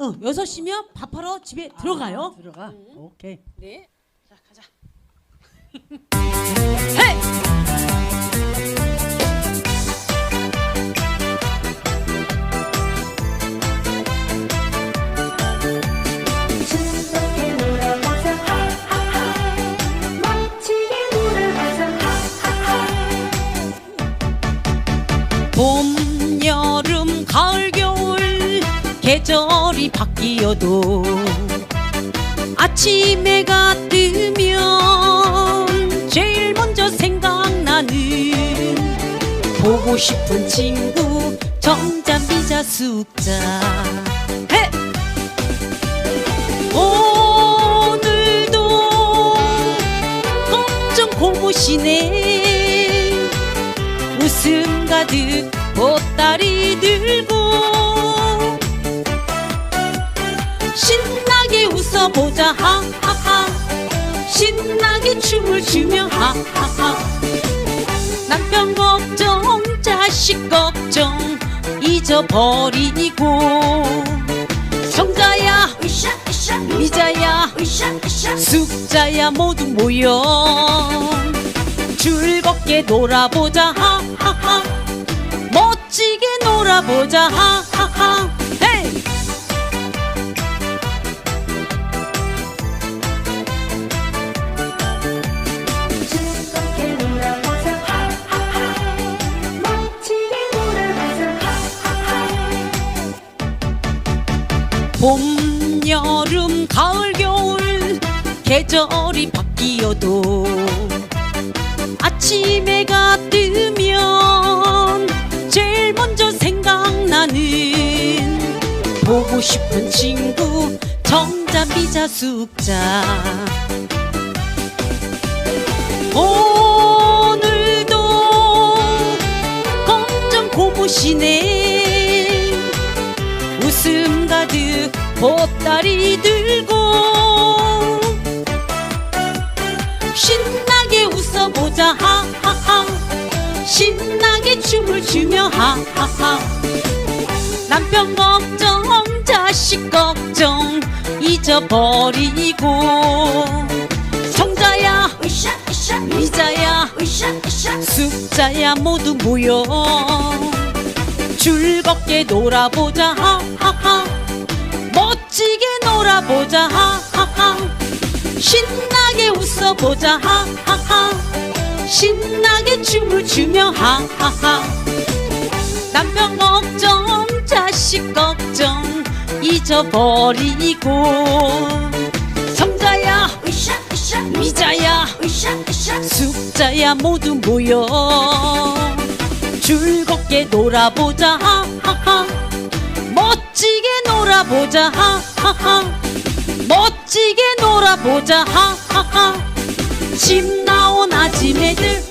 어, 6시면 밥하러 집에 들어가요. 들어가. 오케이. 네. 자 가자. 하하하 멋지게 하하하 봄, 여름, 가을, 겨울 계절이 바뀌어도 아침에가 뜨면 제일 먼저 생각나는 보고 싶은 친구 정자 미자 숙자 헤! 오늘도 걱정 고무시네 웃음 가득 보따리 들고 보자. 하하하. 신나게 춤을 추며 하하하. 남편 걱정 자식 걱정 잊어버리고. 성자야 미자야 숙자야 모두 모여. 즐겁게 놀아보자. 하하하. 멋지게 놀아보자. 하하하. 헤이 봄, 여름, 가을, 겨울 계절이 바뀌어도 아침에 가 뜨면 제일 먼저 생각나는 보고 싶은 친구 정자 미자 숙자. 오늘도 걱정 고무시네 웃음 가득 보따리 들고 신나게 웃어보자 하하하. 신나게 춤을 추며 하하하. 남편 걱정 자식 걱정 잊어버리고. 성자야 미자야 숙자야 모두 모여. 즐겁게 놀아보자 하하하 놀아보자. 하하하. 신나게 웃어보자. 하하하. 신나게 춤을 추며. 하하하. 남편 걱정 자식 걱정 잊어버리고. 성자야 미자야 숙자야 모두 모여. 즐겁게 놀아보자. 하하하. 멋지게 놀아보자 멋지게 놀아보자. 하하하. 집 나온 아침 애들